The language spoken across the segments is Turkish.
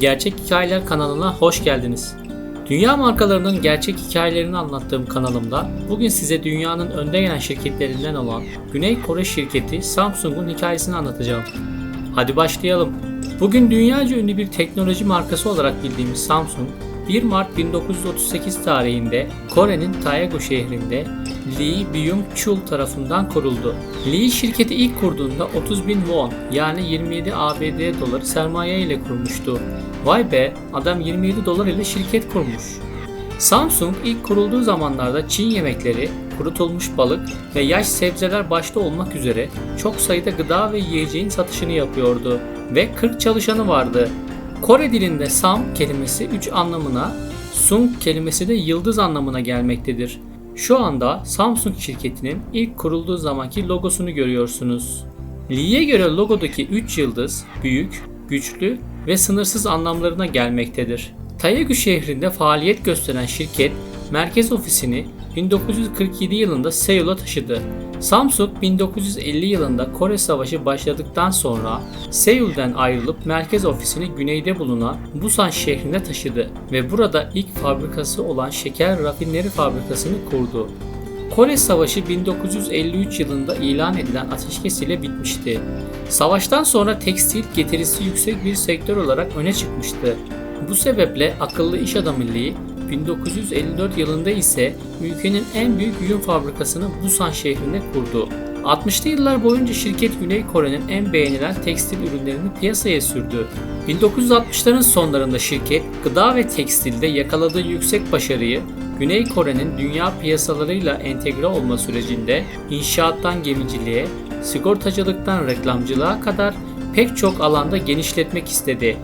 Gerçek Hikayeler kanalına hoş geldiniz. Dünya markalarının gerçek hikayelerini anlattığım kanalımda bugün size dünyanın önde gelen şirketlerinden olan Güney Kore şirketi Samsung'un hikayesini anlatacağım. Hadi başlayalım. Bugün dünyaca ünlü bir teknoloji markası olarak bildiğimiz Samsung, 1 Mart 1938 tarihinde Kore'nin Daegu şehrinde Lee Byung-chul tarafından kuruldu. Lee şirketi ilk kurduğunda 30 bin won yani 27 ABD doları sermaye ile kurmuştu. Vay be adam 27 dolar ile şirket kurmuş. Samsung ilk kurulduğu zamanlarda Çin yemekleri, kurutulmuş balık ve yaş sebzeler başta olmak üzere çok sayıda gıda ve yiyeceğin satışını yapıyordu ve 40 çalışanı vardı. Kore dilinde Sam kelimesi 3 anlamına, Sung kelimesi de yıldız anlamına gelmektedir. Şu anda Samsung şirketinin ilk kurulduğu zamanki logosunu görüyorsunuz. Lee'ye göre logodaki 3 yıldız büyük, güçlü ve sınırsız anlamlarına gelmektedir. Daegu şehrinde faaliyet gösteren şirket merkez ofisini 1947 yılında Seul'a taşıdı. Samsung 1950 yılında Kore Savaşı başladıktan sonra Seul'den ayrılıp merkez ofisini güneyde bulunan Busan şehrine taşıdı ve burada ilk fabrikası olan şeker rafineri fabrikasını kurdu. Kore Savaşı 1953 yılında ilan edilen ateşkes ile bitmişti. Savaştan sonra tekstil getirisi yüksek bir sektör olarak öne çıkmıştı. Bu sebeple akıllı iş adamı Lee 1954 yılında ise ülkenin en büyük yün fabrikasını Busan şehrinde kurdu. 60'lı yıllar boyunca şirket Güney Kore'nin en beğenilen tekstil ürünlerini piyasaya sürdü. 1960'ların sonlarında şirket gıda ve tekstilde yakaladığı yüksek başarıyı Güney Kore'nin dünya piyasalarıyla entegre olma sürecinde inşaattan gemiciliğe, sigortacılıktan reklamcılığa kadar pek çok alanda genişletmek istedi.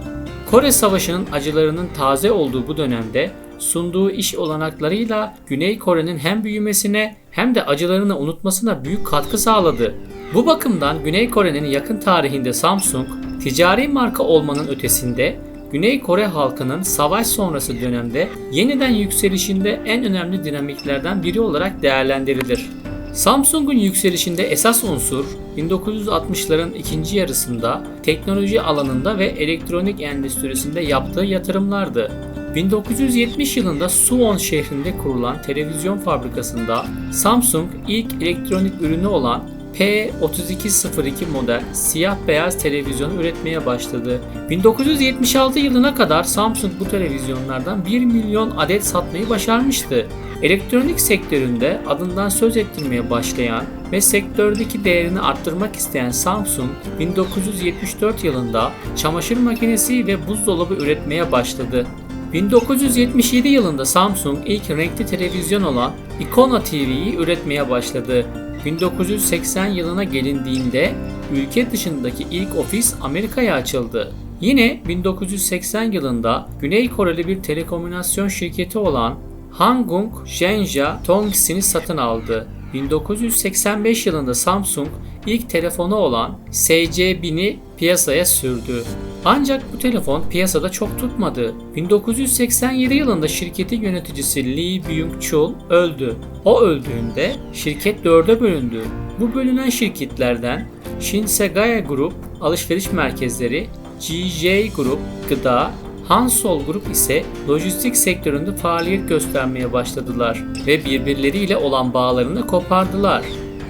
Kore Savaşı'nın acılarının taze olduğu bu dönemde sunduğu iş olanaklarıyla Güney Kore'nin hem büyümesine hem de acılarını unutmasına büyük katkı sağladı. Bu bakımdan Güney Kore'nin yakın tarihinde Samsung, ticari marka olmanın ötesinde Güney Kore halkının savaş sonrası dönemde yeniden yükselişinde en önemli dinamiklerden biri olarak değerlendirilir. Samsung'un yükselişinde esas unsur 1960'ların ikinci yarısında teknoloji alanında ve elektronik endüstrisinde yaptığı yatırımlardı. 1970 yılında Suwon şehrinde kurulan televizyon fabrikasında Samsung ilk elektronik ürünü olan P3202 model siyah beyaz televizyonu üretmeye başladı. 1976 yılına kadar Samsung bu televizyonlardan 1 milyon adet satmayı başarmıştı. Elektronik sektöründe adından söz ettirmeye başlayan ve sektördeki değerini arttırmak isteyen Samsung 1974 yılında çamaşır makinesi ve buzdolabı üretmeye başladı. 1977 yılında Samsung ilk renkli televizyon olan Icona TV'yi üretmeye başladı. 1980 yılına gelindiğinde ülke dışındaki ilk ofis Amerika'ya açıldı. Yine 1980 yılında Güney Koreli bir telekomünikasyon şirketi olan Hangung Zhenja Tongsin'i satın aldı. 1985 yılında Samsung ilk telefonu olan SC1000'i piyasaya sürdü. Ancak bu telefon piyasada çok tutmadı. 1987 yılında şirketin yöneticisi Lee Byung-chul öldü. O öldüğünde şirket dörde bölündü. Bu bölünen şirketlerden Shinsegae Group alışveriş merkezleri, GJ Group gıda, Hansol Grup ise lojistik sektöründe faaliyet göstermeye başladılar ve birbirleriyle olan bağlarını kopardılar.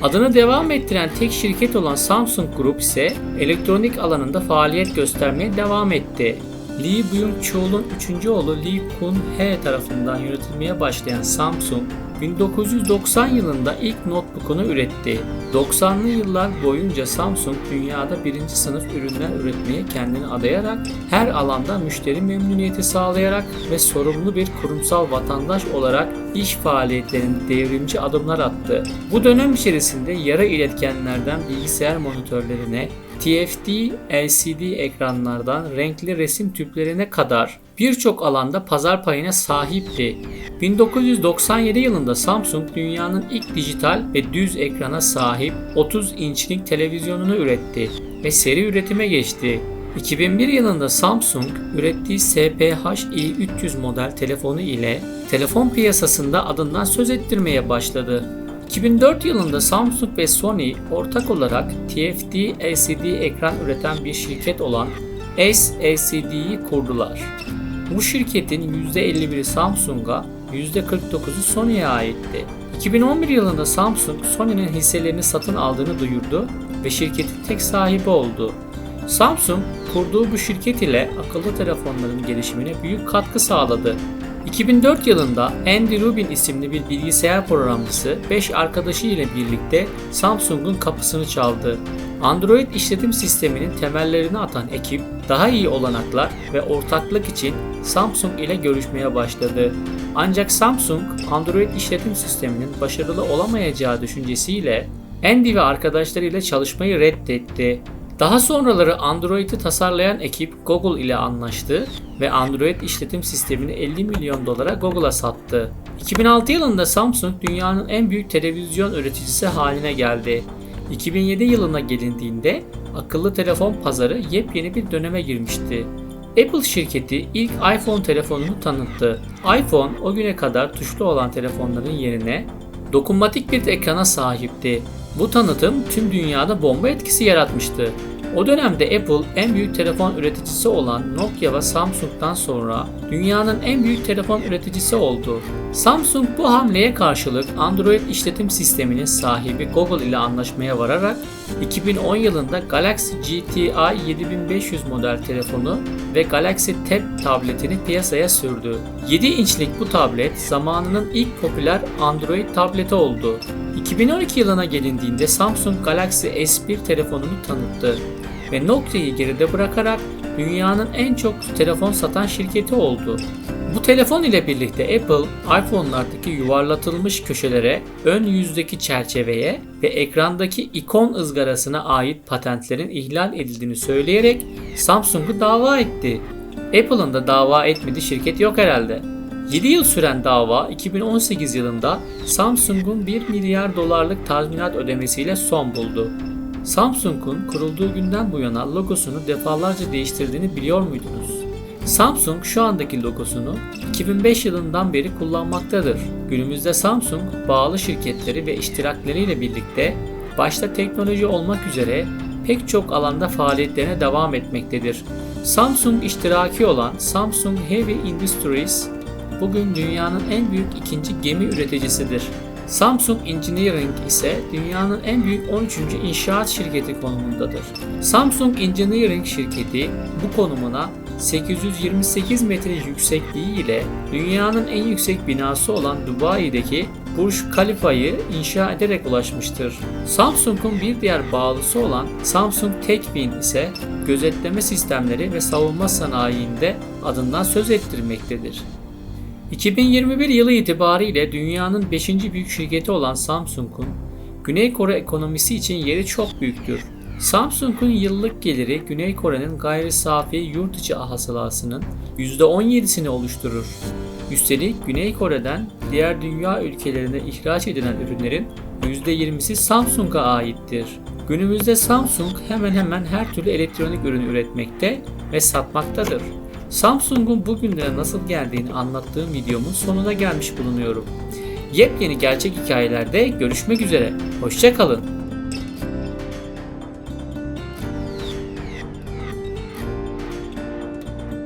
Adını devam ettiren tek şirket olan Samsung Group ise elektronik alanında faaliyet göstermeye devam etti. Lee Byung-chul'un 3. oğlu Lee Kun-hee tarafından yönetilmeye başlayan Samsung, 1990 yılında ilk notebook'unu üretti. 90'lı yıllar boyunca Samsung dünyada birinci sınıf ürünler üretmeye kendini adayarak her alanda müşteri memnuniyeti sağlayarak ve sorumlu bir kurumsal vatandaş olarak iş faaliyetlerinde devrimci adımlar attı. Bu dönem içerisinde yarı iletkenlerden bilgisayar monitörlerine, TFT LCD ekranlardan renkli resim tüplerine kadar birçok alanda pazar payına sahipti. 1997 yılında Samsung dünyanın ilk dijital ve düz ekrana sahip 30 inçlik televizyonunu üretti ve seri üretime geçti. 2001 yılında Samsung ürettiği SPH-i 300 model telefonu ile telefon piyasasında adından söz ettirmeye başladı. 2004 yılında Samsung ve Sony ortak olarak TFT LCD ekran üreten bir şirket olan SLCD'yi kurdular. Bu şirketin %51'i Samsung'a, %49'u Sony'ye aitti. 2011 yılında Samsung, Sony'nin hisselerini satın aldığını duyurdu ve şirketin tek sahibi oldu. Samsung, kurduğu bu şirket ile akıllı telefonların gelişimine büyük katkı sağladı. 2004 yılında Andy Rubin isimli bir bilgisayar programcısı 5 arkadaşı ile birlikte Samsung'un kapısını çaldı. Android işletim sisteminin temellerini atan ekip daha iyi olanaklar ve ortaklık için Samsung ile görüşmeye başladı. Ancak Samsung Android işletim sisteminin başarılı olamayacağı düşüncesiyle Andy ve arkadaşlarıyla çalışmayı reddetti. Daha sonraları Android'i tasarlayan ekip Google ile anlaştı ve Android işletim sistemini 50 milyon dolara Google'a sattı. 2006 yılında Samsung dünyanın en büyük televizyon üreticisi haline geldi. 2007 yılına gelindiğinde akıllı telefon pazarı yepyeni bir döneme girmişti. Apple şirketi ilk iPhone telefonunu tanıttı. iPhone o güne kadar tuşlu olan telefonların yerine dokunmatik bir ekrana sahipti. Bu tanıtım tüm dünyada bomba etkisi yaratmıştı. O dönemde Apple en büyük telefon üreticisi olan Nokia ve Samsung'dan sonra dünyanın en büyük telefon üreticisi oldu. Samsung bu hamleye karşılık Android işletim sisteminin sahibi Google ile anlaşmaya vararak 2010 yılında Galaxy GTI 7500 model telefonu ve Galaxy Tab tabletini piyasaya sürdü. 7 inçlik bu tablet zamanının ilk popüler Android tableti oldu. 2012 yılına gelindiğinde Samsung Galaxy S1 telefonunu tanıttı ve Nokia'yı geride bırakarak dünyanın en çok telefon satan şirketi oldu. Bu telefon ile birlikte Apple, iPhone'lardaki yuvarlatılmış köşelere, ön yüzdeki çerçeveye ve ekrandaki ikon ızgarasına ait patentlerin ihlal edildiğini söyleyerek Samsung'u dava etti. Apple'ın da dava etmediği şirket yok herhalde. 7 yıl süren dava 2018 yılında Samsung'un 1 milyar dolarlık tazminat ödemesiyle son buldu. Samsung'un kurulduğu günden bu yana logosunu defalarca değiştirdiğini biliyor muydunuz? Samsung şu andaki logosunu 2005 yılından beri kullanmaktadır. Günümüzde Samsung bağlı şirketleri ve iştirakleriyle birlikte başta teknoloji olmak üzere pek çok alanda faaliyetlerine devam etmektedir. Samsung iştiraki olan Samsung Heavy Industries bugün dünyanın en büyük ikinci gemi üreticisidir. Samsung Engineering ise dünyanın en büyük 13. inşaat şirketi konumundadır. Samsung Engineering şirketi bu konumuna 828 metre yüksekliği ile dünyanın en yüksek binası olan Dubai'deki Burj Khalifa'yı inşa ederek ulaşmıştır. Samsung'un bir diğer bağlısı olan Samsung Techwin ise gözetleme sistemleri ve savunma sanayiinde adından söz ettirmektedir. 2021 yılı itibariyle dünyanın 5. büyük şirketi olan Samsung'un Güney Kore ekonomisi için yeri çok büyüktür. Samsung'un yıllık geliri Güney Kore'nin gayri safi yurt içi hasılasının %17'sini oluşturur. Üstelik Güney Kore'den diğer dünya ülkelerine ihraç edilen ürünlerin %20'si Samsung'a aittir. Günümüzde Samsung hemen hemen her türlü elektronik ürün üretmekte ve satmaktadır. Samsung'un bugünlere nasıl geldiğini anlattığım videomun sonuna gelmiş bulunuyorum. Yepyeni gerçek hikayelerde görüşmek üzere. Hoşçakalın.